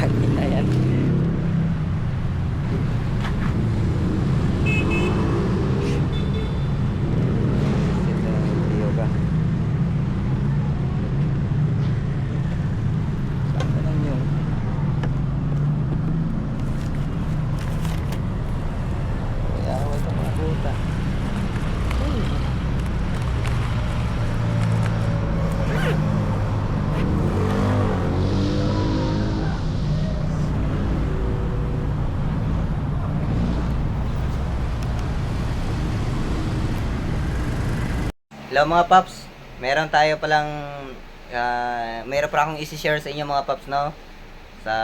Hak. Hello mga paps, meron tayo palang ah, meron pa akong isi-share sa inyo mga paps no sa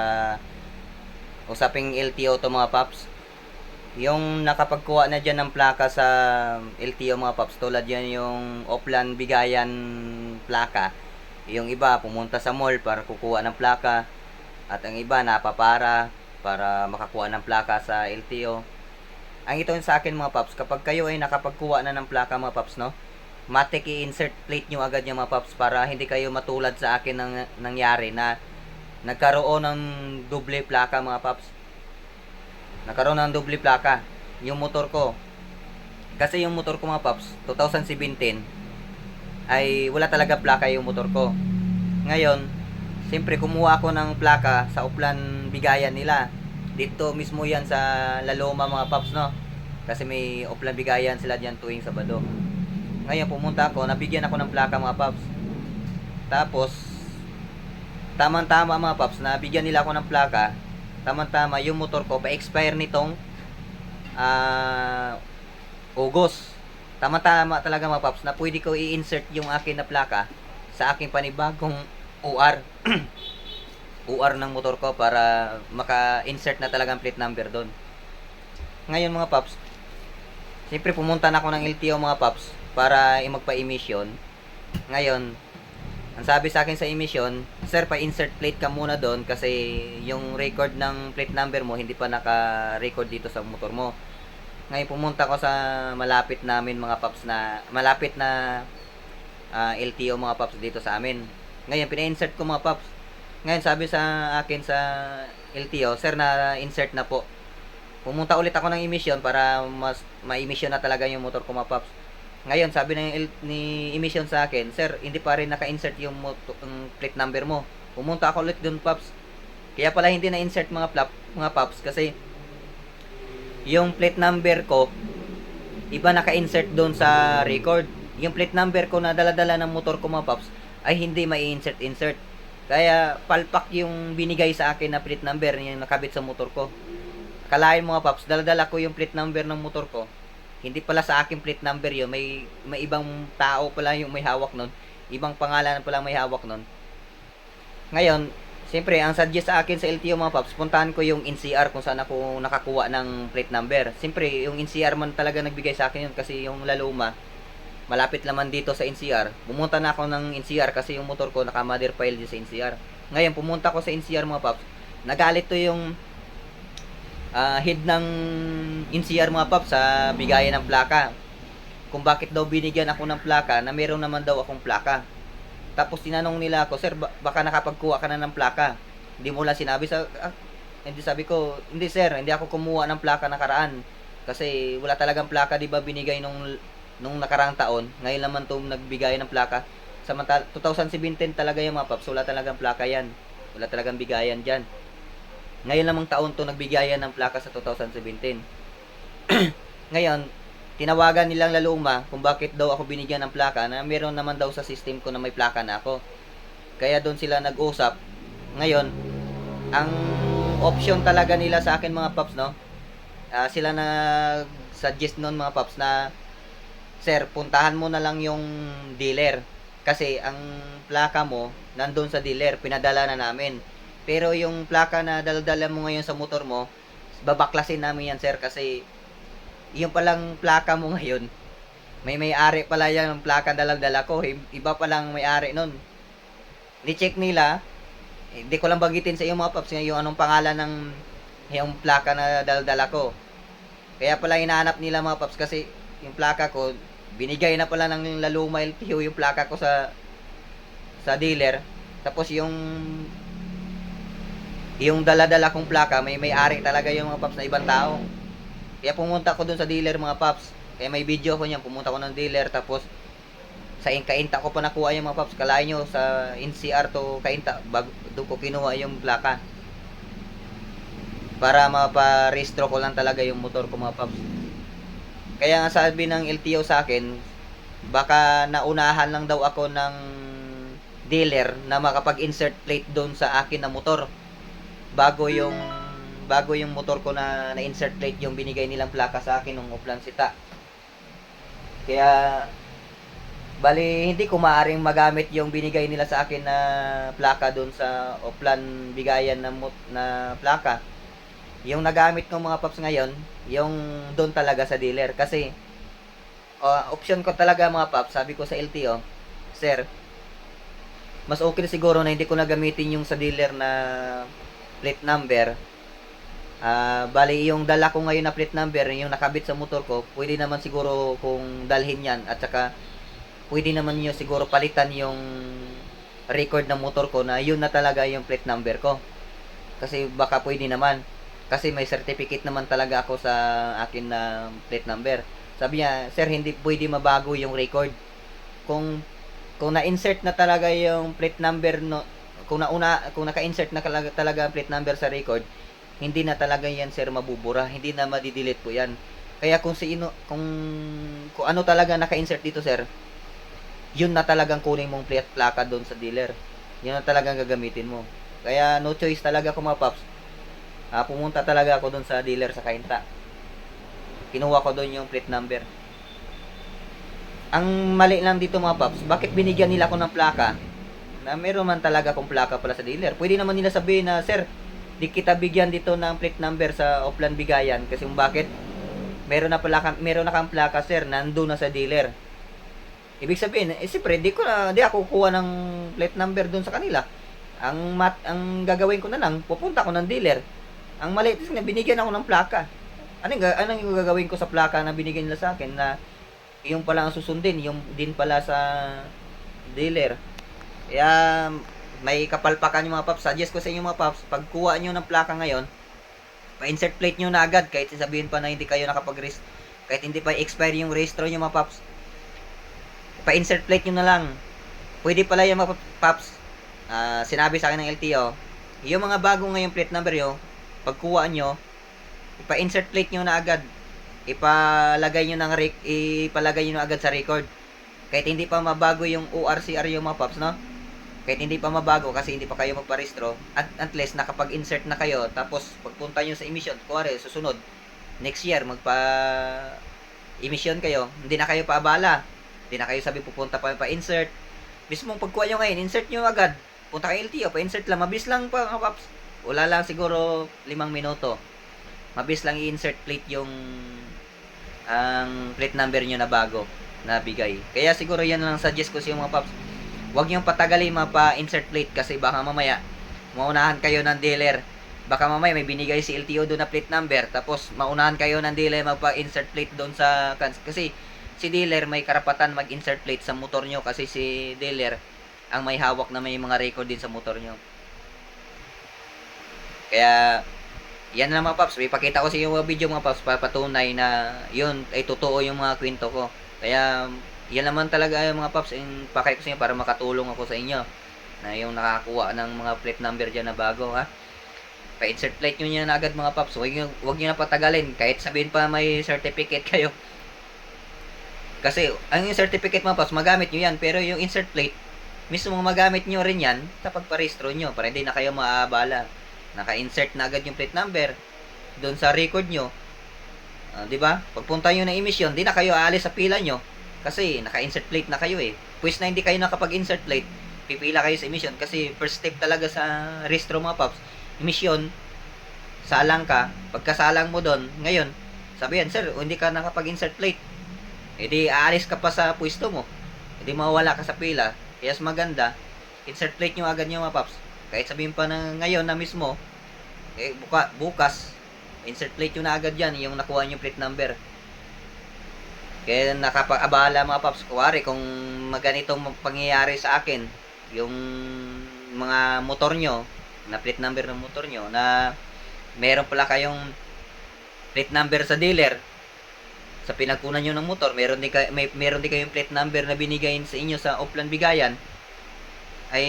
usaping LTO to mga paps. Yung nakapagkuha na dyan ng plaka sa LTO mga paps tulad yan yung Oplan Bigayan plaka. Yung iba pumunta sa mall para kukuha ng plaka at ang iba napapara para makakuha ng plaka sa LTO. Ang ito sa akin mga paps, kapag kayo ay nakapagkuha na ng plaka mga paps no, matik i-insert plate nyo agad yung mga paps para hindi kayo matulad sa akin nang nangyari na nagkaroon ng doble plaka mga paps. Nagkaroon ng doble plaka yung motor ko. Kasi yung motor ko mga paps, 2017 ay wala talaga plaka yung motor ko. Ngayon, siyempre kumuha ako ng plaka sa uplan bigayan nila. Dito mismo yan sa Laloma mga paps no. Kasi may uplan bigayan sila diyan tuwing Sabado. Ngayon pumunta ako, nabigyan ako ng plaka mga paps. Tapos tamang-tama mga paps, nabigyan nila ako ng plaka. Tamang-tama yung motor ko pa-expire nitong ah August. Tama-tama talaga mga paps na pwede ko i-insert yung akin na plaka sa aking panibagong OR. OR ng motor ko para maka-insert na talagang plate number doon. Ngayon mga paps, siyempre pumunta na ako ng LTO mga paps para magpa-emission. Ngayon, ang sabi sa akin sa emission, sir, pa-insert plate ka muna doon kasi yung record ng plate number mo hindi pa naka-record dito sa motor mo. Ngayon pumunta ko sa malapit namin mga paps na malapit na ah, LTO mga paps dito sa amin. Ngayon pina-insert ko mga paps. Ngayon sabi sa akin sa LTO, sir na insert na po. Pumunta ulit ako ng emission para mas ma-emission na talaga yung motor ko mga paps. Ngayon, sabi ng L- ni emission sa akin, Sir, hindi pa rin naka-insert yung, yung plate number mo. Pumunta ako ulit dun, Paps. Kaya pala hindi na-insert mga, plap, mga Paps kasi yung plate number ko, iba naka-insert doon sa record. Yung plate number ko na dala-dala ng motor ko mga Paps, ay hindi mai-insert-insert. Kaya palpak yung binigay sa akin na plate number yung nakabit sa motor ko. Kalahin mga Paps, dala-dala ko yung plate number ng motor ko hindi pala sa akin plate number yun, may, may ibang tao pala yung may hawak nun. Ibang pangalan pala may hawak nun. Ngayon, siyempre, ang suggest sa akin sa LTO mga paps, puntahan ko yung NCR kung saan ako nakakuha ng plate number. Siyempre, yung NCR man talaga nagbigay sa akin yun kasi yung Laluma, malapit naman dito sa NCR. Pumunta na ako ng NCR kasi yung motor ko naka-mother file din sa NCR. Ngayon, pumunta ko sa NCR mga paps. Nagalit to yung ah, head ng NCR mga paps sa bigayan ng plaka. Kung bakit daw binigyan ako ng plaka na meron naman daw akong plaka. Tapos tinanong nila ako, sir, ba- baka nakapagkuha ka na ng plaka. Hindi mo lang sinabi sa ah, hindi sabi ko, hindi sir, hindi ako kumuha ng plaka nakaraan. Kasi wala talagang plaka, di ba binigay nung nung nakaraang taon. Ngayon naman tong nagbigay ng plaka. Samantala 2017 talaga yung mga paps, wala talagang plaka yan. Wala talagang bigayan diyan. Ngayon namang taon to nagbigayan ng plaka sa 2017. Ngayon, tinawagan nilang laluma kung bakit daw ako binigyan ng plaka na meron naman daw sa system ko na may plaka na ako. Kaya doon sila nag-usap. Ngayon, ang option talaga nila sa akin mga paps, no? Ah, sila nag-suggest noon mga paps na Sir, puntahan mo na lang yung dealer. Kasi ang plaka mo, nandun sa dealer, pinadala na namin. Pero yung plaka na daldala mo ngayon sa motor mo, babaklasin namin yan, sir, kasi yung palang plaka mo ngayon, may may-ari pala yan ng plaka dala-dala ko. Iba palang may-ari nun. Ni-check nila, hindi ko lang bagitin sa iyo mga paps yung anong pangalan ng yung plaka na dala-dala ko. Kaya pala hinahanap nila mga paps kasi yung plaka ko, binigay na pala ng Laluma LTO yung plaka ko sa sa dealer. Tapos yung yung dala-dala kong plaka, may may-ari talaga yung mga paps na ibang tao. Kaya pumunta ko dun sa dealer mga paps. Kaya may video ko niyan, pumunta ko ng dealer tapos sa in- kainta ko pa nakuha yung mga paps. Kalahin nyo sa NCR to kainta, bag, doon ko kinuha yung plaka. Para maparehistro ko lang talaga yung motor ko mga paps. Kaya nga sabi ng LTO sa akin, baka naunahan lang daw ako ng dealer na makapag-insert plate doon sa akin na motor bago yung bago yung motor ko na na-insert plate yung binigay nilang plaka sa akin nung Uplan Sita. Kaya bali hindi ko maaring magamit yung binigay nila sa akin na plaka doon sa Uplan bigayan na na plaka. Yung nagamit ng mga paps ngayon, yung doon talaga sa dealer kasi uh, option ko talaga mga paps, sabi ko sa LTO, sir, mas okay siguro na hindi ko na gamitin yung sa dealer na plate number. Ah, bali yung dala ko ngayon na plate number, yung nakabit sa motor ko, pwede naman siguro kung dalhin yan at saka pwede naman nyo siguro palitan yung record ng motor ko na yun na talaga yung plate number ko. Kasi baka pwede naman. Kasi may certificate naman talaga ako sa akin na plate number. Sabi niya, sir, hindi pwede mabago yung record. Kung kung na-insert na talaga yung plate number no kung nauna kung naka-insert na talaga, ang plate number sa record, hindi na talaga yan sir mabubura, hindi na madi-delete po yan. Kaya kung sino kung kung ano talaga naka-insert dito sir, yun na talagang kunin mong plate plaka doon sa dealer. Yun na talagang gagamitin mo. Kaya no choice talaga ko mga paps. Ah, pumunta talaga ako doon sa dealer sa Kainta. Kinuha ko doon yung plate number. Ang mali lang dito mga paps, bakit binigyan nila ako ng plaka na meron man talaga akong plaka pala sa dealer? Pwede naman nila sabihin na, sir, di kita bigyan dito ng plate number sa Oplan Bigayan. Kasi kung bakit meron na pala meron na kang plaka sir nandoon na sa dealer. Ibig sabihin eh siyempre di ko na di ako kuha ng plate number doon sa kanila. Ang mat ang gagawin ko na lang pupunta ko ng dealer. Ang mali is na binigyan ako ng plaka. Anong anong yung gagawin ko sa plaka na binigyan nila sa akin na yung pala ang susundin yung din pala sa dealer kaya may kapalpakan yung mga paps. Suggest ko sa inyo mga paps, pag kuha nyo ng plaka ngayon, pa-insert plate nyo na agad kahit sabihin pa na hindi kayo nakapag kahit hindi pa expire yung registro nyo mga paps. Pa-insert plate nyo na lang. Pwede pala yung mga paps, ah, sinabi sa akin ng LTO, yung mga bago ngayong plate number yo, pag kuha nyo, ipa-insert plate nyo na agad. Ipalagay nyo ng ipalagay nyo na agad sa record. Kahit hindi pa mabago yung ORCR yung mga paps, no? Kahit hindi pa mabago kasi hindi pa kayo magparehistro at at least nakapag-insert na kayo tapos pagpunta nyo sa emission kuwari susunod next year magpa emission kayo hindi na kayo paabala. Hindi na kayo sabi pupunta pa pa insert mismo pagkuha nyo ngayon insert nyo agad. Punta kay LTO pa insert lang. Mabilis lang pa mga paps. Wala lang siguro limang minuto. Mabilis lang i-insert plate yung ang plate number nyo na bago na bigay. Kaya siguro yan lang suggest ko sa mga paps Huwag niyong patagalin mapa-insert plate kasi baka mamaya maunahan kayo ng dealer. Baka mamaya may binigay si LTO doon na plate number tapos maunahan kayo ng dealer magpa-insert plate doon sa kasi si dealer may karapatan mag-insert plate sa motor nyo kasi si dealer ang may hawak na may mga record din sa motor nyo. Kaya yan lang mga paps, may pakita ko sa inyo mga video mga paps para patunay na yun ay totoo yung mga kwento ko. Kaya yan naman talaga yung mga paps yung pakay ko sa inyo para makatulong ako sa inyo na yung nakakuha ng mga plate number dyan na bago ha? Pa-insert plate nyo na agad mga paps. Huwag nyo, huwag nyo na patagalin. Kahit sabihin pa may certificate kayo. Kasi ang yung certificate mga paps magamit nyo yan. Pero yung insert plate mismo magamit nyo rin yan sa pagparehistro nyo para hindi na kayo maabala naka-insert na agad yung plate number doon sa record nyo. Ah, di ba? Pagpunta nyo ng emission di na kayo aalis sa pila nyo kasi naka-insert plate na kayo eh. Pwes na hindi kayo nakapag-insert plate, pipila kayo sa emission kasi first step talaga sa registro mga paps. Emission, salang ka, pagkasalang mo doon, ngayon, sabihan, sir, hindi ka nakapag-insert plate. E di aalis ka pa sa pwesto mo. E di mawala ka sa pila. Kaya mas maganda, insert plate nyo agad nyo mga paps. Kahit sabihin pa na ngayon na mismo, eh, buka, bukas, insert plate nyo na agad yan, yung nakuha nyo plate number. Kaya nakapag-abala mga paps, kuwari kung maganitong pangyayari sa akin, yung mga motor nyo, na plate number ng motor nyo na meron pala kayong plate number sa dealer sa pinagkunan nyo ng motor, meron din, kay, may, meron din kayong plate number na binigay sa inyo sa Upland Bigayan, ay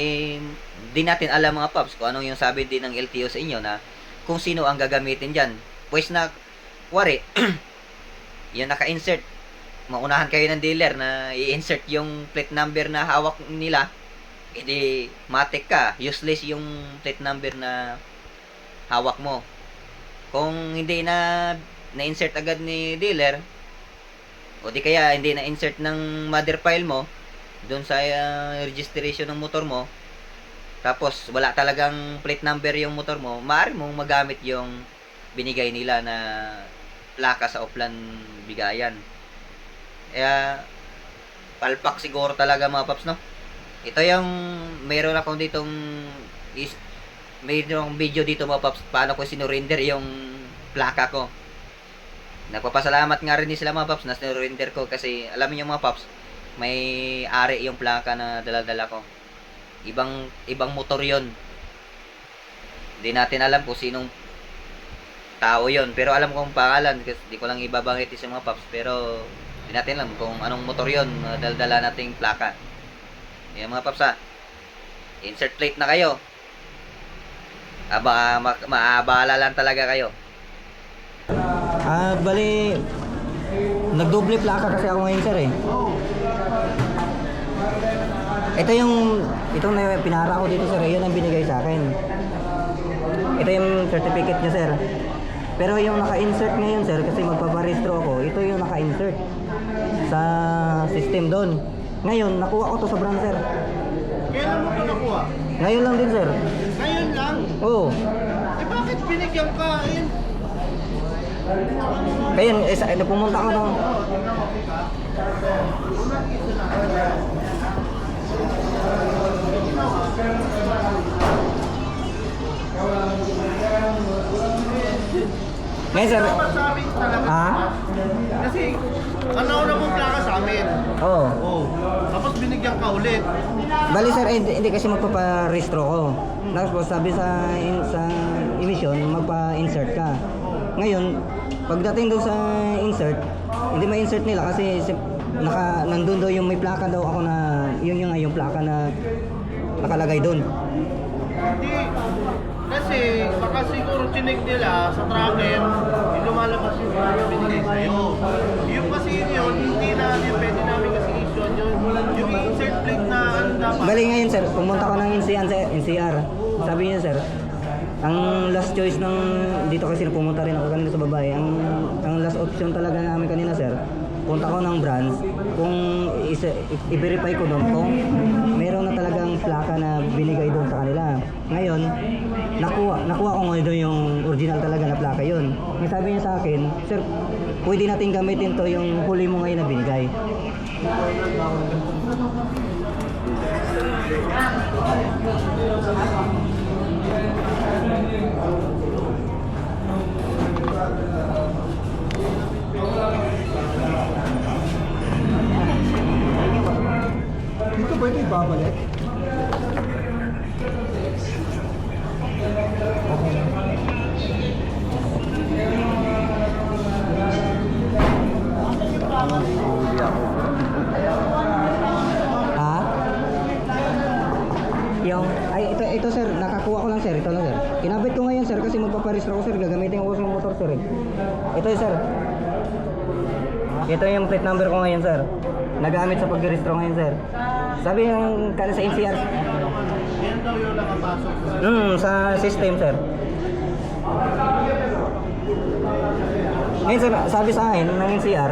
di natin alam mga paps kung anong yung sabi din ng LTO sa inyo na kung sino ang gagamitin dyan. Pues na, wari, yung naka-insert, maunahan kayo ng dealer na i-insert yung plate number na hawak nila, edi matik ka, useless yung plate number na hawak mo. Kung hindi na na-insert agad ni dealer, o di kaya hindi na-insert ng mother file mo, doon sa uh, registration ng motor mo, tapos wala talagang plate number yung motor mo, maaari mong magamit yung binigay nila na plaka sa Upland Bigayan. Kaya, palpak siguro talaga mga paps, no? Ito yung, meron ako ditong, is, mayroong video dito mga paps, paano ko sinurinder yung plaka ko. Nagpapasalamat nga rin sila mga paps na sinurinder ko kasi alam niyo mga paps, may ari yung plaka na dala-dala ko. Ibang ibang motor 'yon. Hindi natin alam kung sinong tao 'yon, pero alam ko ang pangalan kasi di ko lang ibabanggit sa mga paps, pero hindi natin alam kung anong motor 'yon na dala-dala nating plaka. Yan mga paps ha. Insert plate na kayo. Aba, ma- maabala lang talaga kayo. Ah, bali nagdoble plaka kasi ako ngayon sir eh. Ito yung itong na pinara ko dito sir, eh, yun ang binigay sa akin. Ito yung certificate niya sir. Pero yung naka-insert ngayon sir kasi magpaparehistro ako, ito yung naka-insert sa system doon. Ngayon, nakuha ko to sa sir. Kailan mo ito nakuha? Ngayon lang din sir. Ngayon lang? Oo. Eh bakit binigyan ka? Eh, Kaya eh, sa, eh, pumunta ko doon. Ngayon sir, dapat sa amin talaga. Ha? Kasi, ang nauna mong plaka sa amin. oo. Oh. Tapos binigyan ka ulit. Bali sir, eh, hindi, hindi kasi magpaparehistro ko. Tapos sabi sa in, sa emission, magpa-insert ka. Ngayon, pagdating doon sa insert, hindi ma-insert nila kasi si, naka nandun daw yung may plaka daw ako na yun yung yung plaka na nakalagay doon. Hindi. Kasi, baka siguro chinig nila sa tracker, yung lumalabas yung binigay sa'yo. Yung kasi yun, hindi na, yung pwede namin kasi issue yun. Yung insert plate na ano dapat. Bali ngayon sir, pumunta ko ng NCR, sa- NCR. Sabi niya sir, ang last choice ng dito kasi pumunta rin ako kanina sa babae. Ang ang last option talaga namin kanina sir, punta ko ng branch kung i-verify ko doon kung meron na talagang plaka na binigay doon sa kanila. Ngayon, nakuha nakuha ko ngayon doon yung original talaga na plaka yun. May sabi niya sa akin, sir, pwede natin gamitin to yung huli mo ngayon na binigay. Ngayon sir kasi magpaparehistro ko sir, gagamitin ko sa motor sir eh. Ito sir. Ito yung plate number ko ngayon sir. Nagamit sa pagregistro ngayon sir. Sabi ng kana sa NCR. Yan daw yung nakapasok sa Hmm, sa system sir. Ngayon sir, sabi sa akin ng NCR,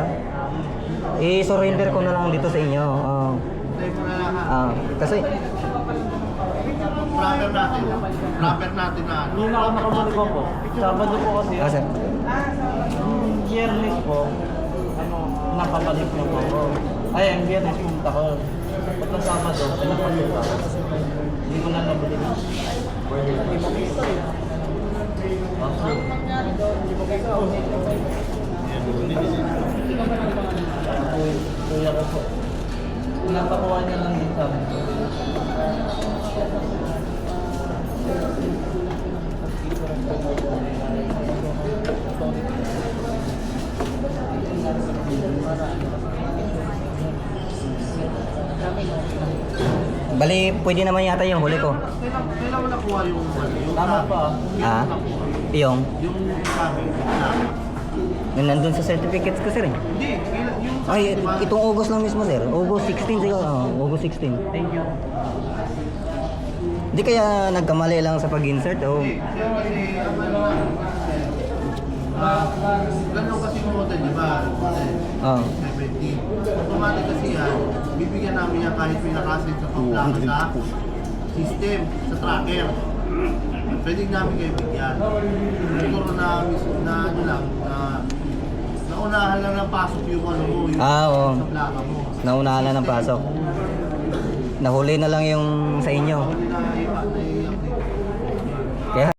i-surrender ko na lang dito sa inyo. Ha. Ah, kasi Rubber natin. Rubber natin na ano. Nung nakamakamunik ako, Sabado po kasi, ah, sir. yung Biyernes po, ano, napabalik na po ako. Ay, ang Biyernes pumunta ko. Pagka Sabado, pinapalik ako. Hindi ko na nabili. Hindi mo kita. Okay. Kuya ko po. Napakuha niya lang din sa amin. Bali, pwede naman yata yung huli ko. Kailan mo nakuha yung yung Tama ah? pa. Ha? Yung? Yung sabi. Yung nandun sa certificates ko, sir. Eh. Hindi, kailan- yung Ay, itong August lang mismo, sir. August 16 siguro. Oo, August 16. Thank you. Di kaya nagkamali lang sa pag-insert, oh. Kasi ang ano na, ah, ganun kasi yung model, di ba? Oh. 17. Automatic kasi yan, bibigyan namin yan kahit may nakaset sa pamplaka sa system, sa tracker. Pwede namin kayo bigyan. Siguro na, na ano lang, na naunahan lang ng pasok yung ano mo, yung Ah, oo. sa plaka mo. Naunahan na ng pasok. Nahuli na lang yung sa inyo.